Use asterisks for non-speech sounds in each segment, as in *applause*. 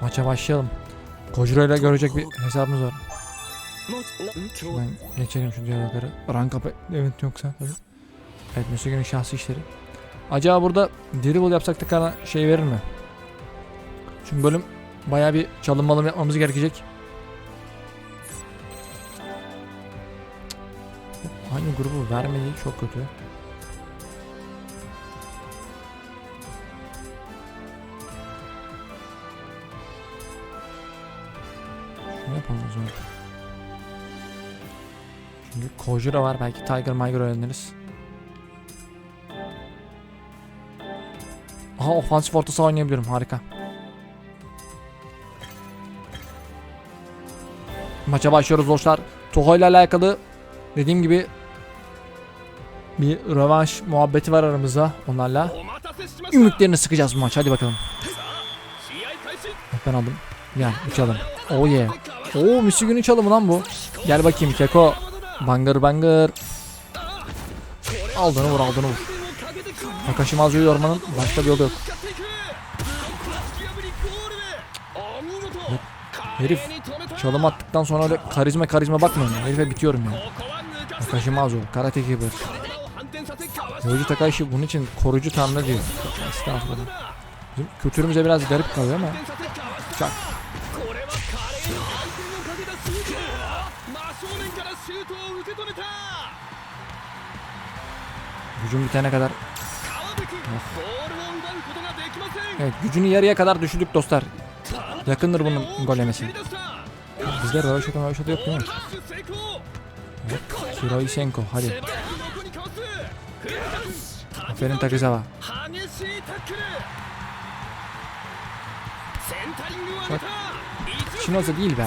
Maça başlayalım. Kojiro ile görecek bir hesabımız var. Şuradan geçelim şu diyalogları. Rank up event yoksa. Evet Müslüman'ın şahsi işleri. Acaba burada dribble yapsak da kana şey verir mi? Çünkü bölüm baya bir çalım malım yapmamız gerekecek. Hangi grubu vermediği çok kötü. Ne yapalım o zaman? Çünkü Kojura var belki Tiger Miger öğreniriz. Aha ofansif orta saha harika. Maça başlıyoruz dostlar. Toho ile alakalı dediğim gibi bir rövanş muhabbeti var aramızda onlarla. Ümüklerini sıkacağız bu maç. Hadi bakalım. Ben aldım. Gel uçalım. Oh yeah. Oo Müslüman'ın çalımı lan bu. Gel bakayım Keko. Bangır bangır. Aldığını vur aldığını vur. Kakashi Mazu'yu yormanın başka bir yolu yok. Herif çalım attıktan sonra öyle karizma karizma ya. Herife bitiyorum ya. Kakashi Mazu, Karate Kibir. Yorucu Takashi bunun için koruyucu tanrı diyor. Estağfurullah. Kültürümüze biraz garip kalıyor ama. Çak. Gücüm bitene kadar. Evet gücünü yarıya kadar düşürdük dostlar. Yakındır bunun golemesi. Bizde röveşata röveşata yok değil mi? Evet. Hiroysenko hadi. Aferin Takizawa. Bak. Shinoza değil be.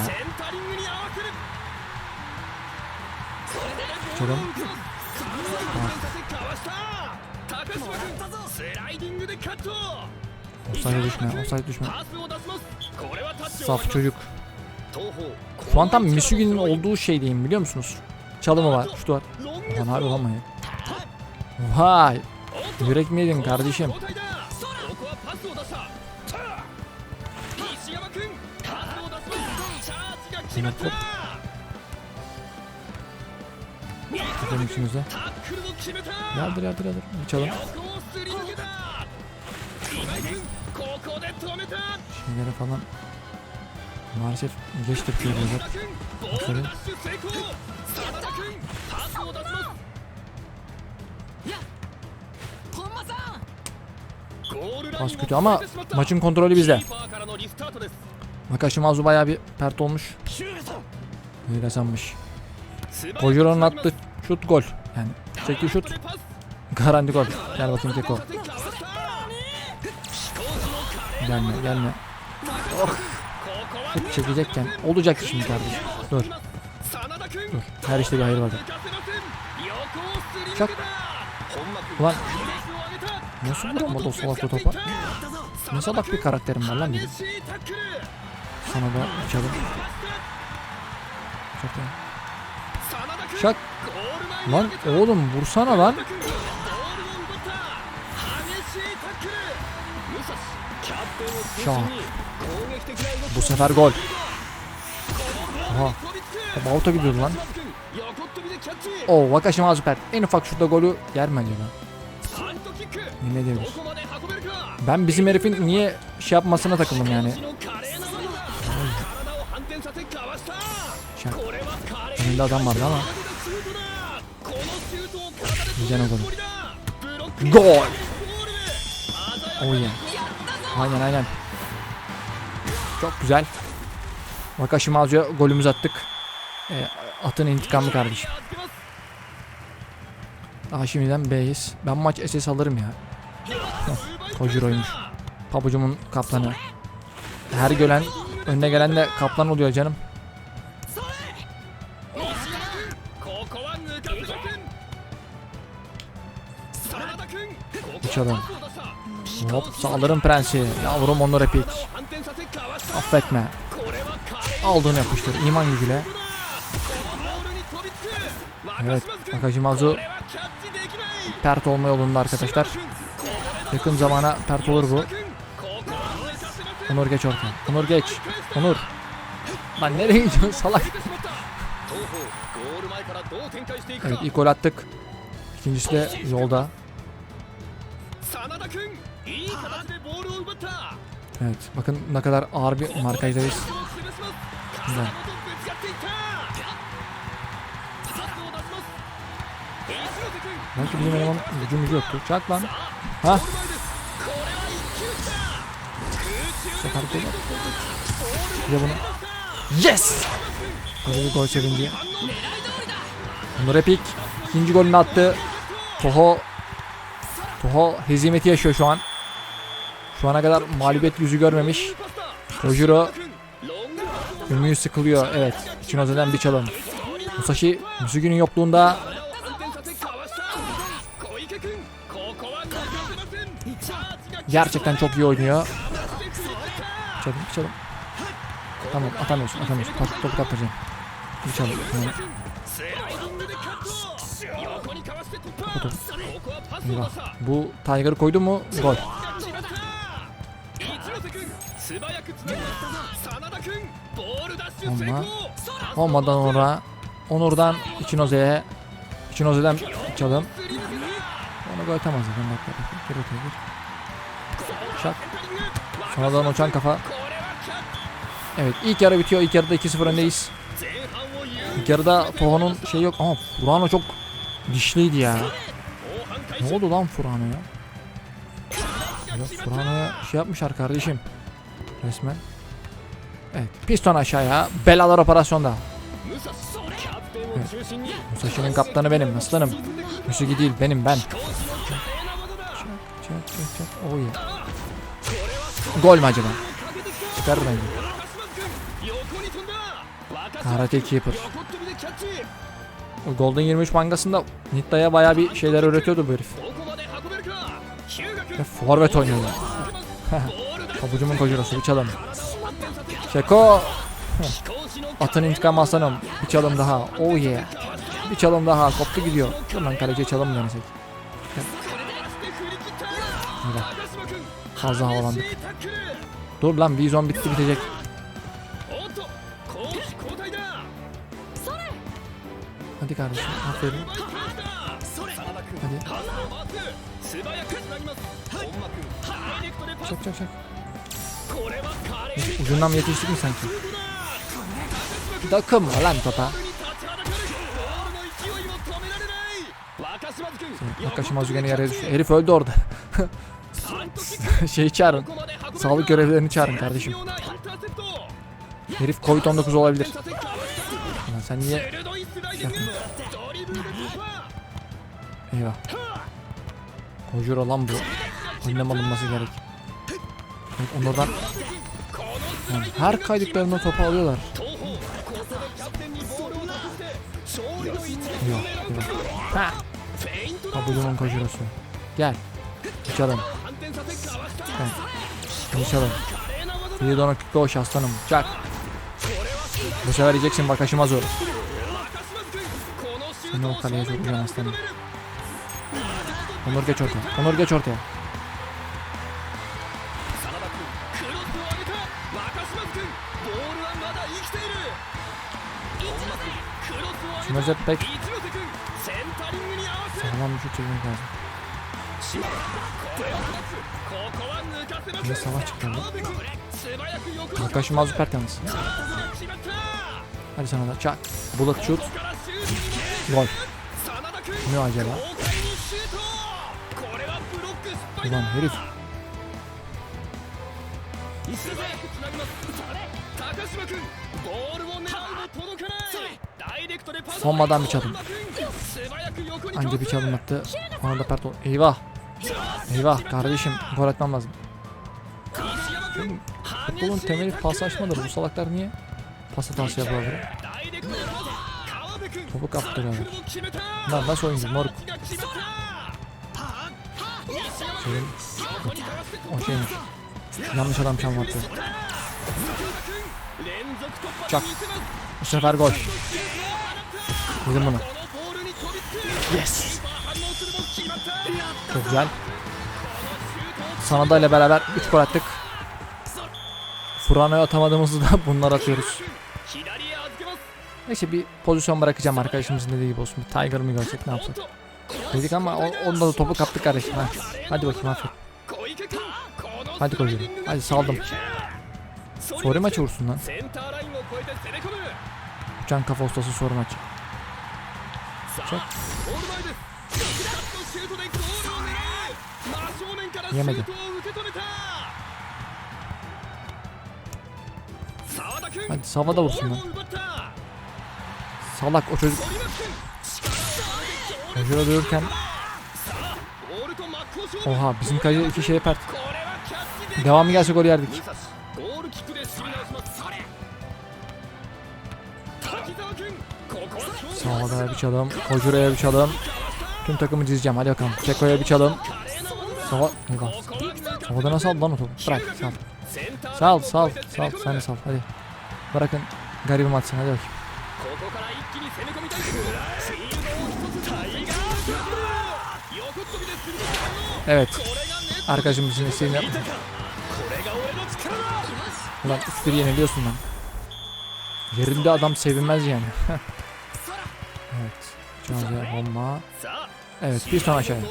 Çorum. Offside düşme, offside düşme. Saf çocuk. Şu an tam Michigan'in olduğu şey diyeyim biliyor musunuz? Çalımı var, şutu var. Ulan harbi lan ya. Vay. Yürek mi yedin kardeşim? Yine top. Gidelim içinize. Yardır yardır yardır. Uçalım. Şimdilere falan maalesef geç tepkiyor olacak. Pas kötü ama maçın kontrolü bizde. Makashi Mazu bayağı bir pert olmuş. Öyle sanmış. Kojuran'ın attı şut gol. Yani çekil şut. Garanti gol. Gel bakayım Keko. Gelme gelme. Oh. Şut çekecekken olacak şimdi kardeşim. Dur. Dur. Her işte bir hayır vardır. Çak. Ulan. Nasıl vuramadı o salak topa? Ne salak bir karakterim var lan benim. Sana da uçalım. Çok iyi. Çak. Lan oğlum vursana lan. Şak. Bu sefer gol. Aha. Bauta gidiyordu lan. O Vakashi Mazuper. En ufak şurada golü yer mi acaba? Ne demiş? Ben bizim herifin niye şey yapmasına takıldım yani. Şak. Önünde adam vardı ama. Güzel gol. Gol. Oh yeah. Aynen aynen. Çok güzel. Vakaşı Mazu'ya golümüz attık. E, atın intikamı kardeşim. Daha şimdiden B'yiz. Ben maç SS alırım ya. Kojiro'ymuş. Pabucumun kaplanı. Her gören önüne gelen de kaplan oluyor canım. çalın. Hop saldırın prensi. Yavrum onları pik. Affetme. Aldığını yapıştır iman gücüyle. Evet Akajimazu pert olma yolunda arkadaşlar. Yakın zamana pert olur bu. Onur geç ortaya. Onur geç. Onur. Lan nereye gidiyorsun salak? evet ilk gol attık. İkincisi de yolda. Evet bakın ne kadar ağır bir markajdayız. Güzel. Belki bizim eleman gücümüz yoktu. Çak lan. Ha. Sefer Ya bunu. Yes! Hızlı bir gol sevinci. Nur Epik ikinci golünü attı. Toho Toho hezimeti yaşıyor şu an. Şu ana kadar mağlubiyet yüzü görmemiş. Kojiro Ümüğü sıkılıyor. Evet. Çinoza'dan bir çalım. Musashi Musugi'nin yokluğunda Gerçekten çok iyi oynuyor. Çalım, çalım. Tamam, atamıyorsun, atamıyorsun. Top, topu kaptıracağım. Bir çalım. Tamam. Bu Tiger'ı koydu mu? Gol. Onunla. Olmadan Onur'a. Onur'dan İçinoze'ye. İçinoze'den çalım. Onu gol atamaz zaten. Bak bak. Geri atabilir. Şak. Sonradan uçan kafa. Evet ilk yarı bitiyor. İlk yarıda 2-0 öndeyiz. İlk yarıda Toho'nun şey yok. Ama Furano çok dişliydi ya. Ne oldu lan Furano ya? Yok Furhan'a şey yapmışlar kardeşim. Resmen. Evet. Piston aşağıya. Belalar operasyonda. Evet. Musashi'nin kaptanı benim aslanım. Musugi değil benim ben. Çak çak çak çak. Oh yeah. Gol mü acaba? Çıkar bence. Karate Keeper. Golden 23 mangasında Nitta'ya baya bir şeyler öğretiyordu bu herif. Ve forvet oynuyorlar. *laughs* Pabucumun kocurası bir çalım. Şeko. *laughs* Atın intikam aslanım. Bir çalım daha. Oh yeah. Bir çalım daha. Koptu gidiyor. Dur lan kaleciye çalım denesek. Güzel. Fazla havalandık. Dur lan vizyon bitti bitecek. Hadi kardeşim. Aferin. Hadi. Çak çak çak. Ucundan mı yetiştik mi sanki? Dokunma lan topa. Nakashimazu gene yere. Herif öldü orada. *laughs* şey çağırın. Sağlık görevlerini çağırın kardeşim. Herif Covid-19 olabilir. Lan sen niye... Eyvah. Kojura lan bu. Önlem alınması gerek. Onlardan yani her kaydıklarında topu alıyorlar. Yok, yok. Ha. Kabulümün Kojura'sı. Gel. Uçalım. Gel. Uçalım. Bir de ona koş aslanım. Çak. Bu sefer yiyeceksin bak aşımaz öyle. Seni o kaleye sokacağım aslanım. Onur geç ortaya. Onur geç ortaya. Şuna zep bek. Sağlam bir çekmek lazım. Şimdi savaş çıktı orada. Takashi Mazupert yalnız. Hadi sana da çak. Bullet shoot. Gol. Ne acaba? Ulan herif. Sonmadan bir çalım. Anca bir çalım attı. Ona da pert oldu. Eyvah. Eyvah kardeşim. Gol atmam lazım. Futbolun temeli paslaşmadır. Bu salaklar niye pas hatası yapıyorlar? Topu kaptırıyorlar. Bunlar nasıl oyuncu moruk? Şeyin... O şeymiş. Yanlış adam çalmaktı. Çak. Bu sefer gol. Yedim bunu. Yes. Çok güzel. Sanada ile beraber 3 gol attık. Furano'ya atamadığımızı da *laughs* bunlar atıyoruz. Neyse bir pozisyon bırakacağım arkadaşımızın dediği gibi olsun. Bir Tiger mı görsek ne yapsak? Dedik ama o, onda da topu kaptık kardeşim. Ha. Hadi bakayım aferin. Hadi koyayım. Hadi saldım. Sori maçı vursun lan. Uçan kafa ustası soru maçı. Çak. Yemedi. Hadi Sava da vursun lan. Salak o çocuk. Kajura dövürken Oha bizim Kajura iki şey pert. Devamı gelse gol yerdik. Sağlada'ya bir çalım. Kojura'ya bir çalım. Tüm takımı dizeceğim. Hadi bakalım. Çeko'ya bir çalım. Sağ Eyvah. Havada nasıl aldı lan o topu? Bırak. Sal. Sal. Sal. Sal. Sen de sal. Hadi. Bırakın. Garibim atsın. Hadi bakayım. Evet. Arkadaşımızın isteğini Ulan 3-1 yeniliyorsun lan. Yerinde adam sevinmez yani. *laughs* evet. Çanaca Honma. Evet bir son aşağıya.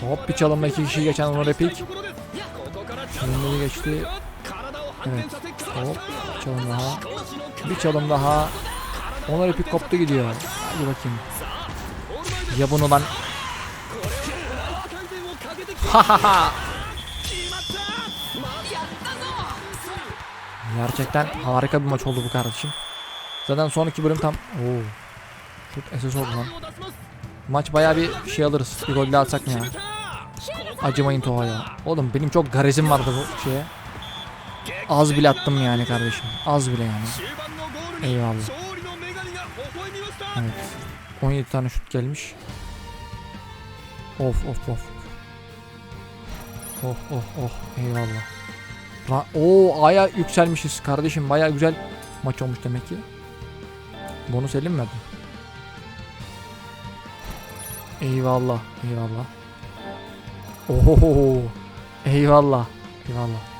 Hop bir çalımla iki kişi geçen onu repik. Çalımları geçti. Evet. Hop çalım daha. Bir çalım daha. Ona repik koptu gidiyor. Hadi bakayım. Ya bunu lan Ha ha ha. Gerçekten harika bir maç oldu bu kardeşim. Zaten son iki bölüm tam. Oo. Çok SS oldu lan. Maç baya bir şey alırız. Bir gol daha atsak ne ya? Acımayın Toha ya. Oğlum benim çok garezim vardı bu şeye. Az bile attım yani kardeşim. Az bile yani. Eyvallah. Evet. 17 tane şut gelmiş. Of of of. Of of of. Eyvallah. Ra Oo aya yükselmişiz kardeşim. Baya güzel maç olmuş demek ki. Bonus verdin? Eyvallah. Eyvallah. Oho. Eyvallah. Eyvallah.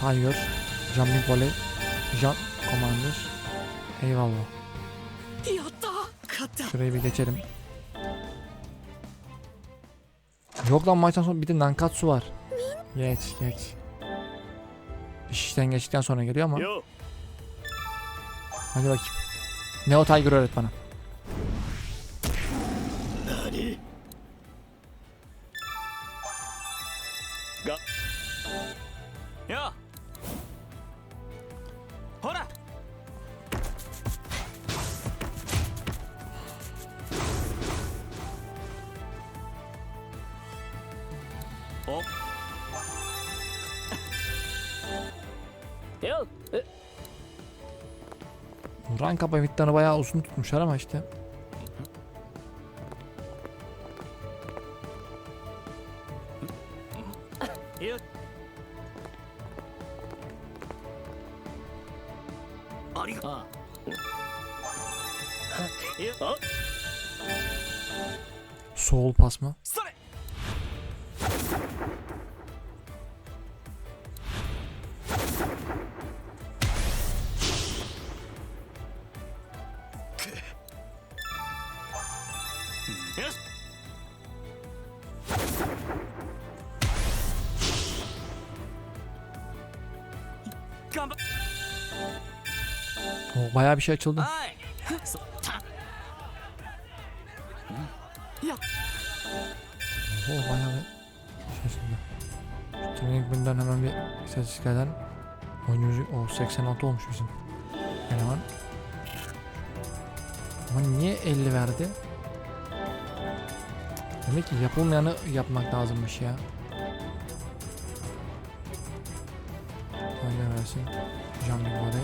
Tiger, Jumping Volley, Jump Commander. Eyvallah. Şurayı bir geçelim. Yok lan maçtan sonra bir de Nankatsu var. Geç geç. İşten geçtikten sonra geliyor ama. Hadi bakayım. Neo Tiger öğret bana. Rank up emitlerini bayağı uzun tutmuşlar ama işte. Bayağı bir şey açıldı. Oo, bayağı bir şey açıldı. Şu hemen bir istatistik edelim. Oyuncu o 86 olmuş bizim. Eleman. Ama niye 50 verdi? Demek ki yapılmayanı yapmak lazımmış ya. Öyle versin. Can bir.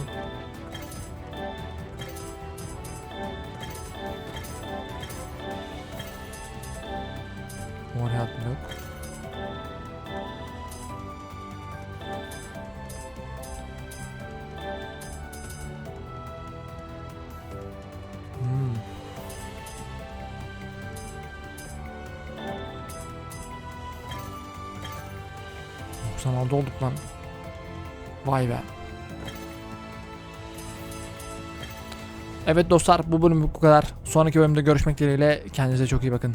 96 olduk lan. Vay be. Evet dostlar bu bölüm bu kadar. Sonraki bölümde görüşmek dileğiyle kendinize çok iyi bakın.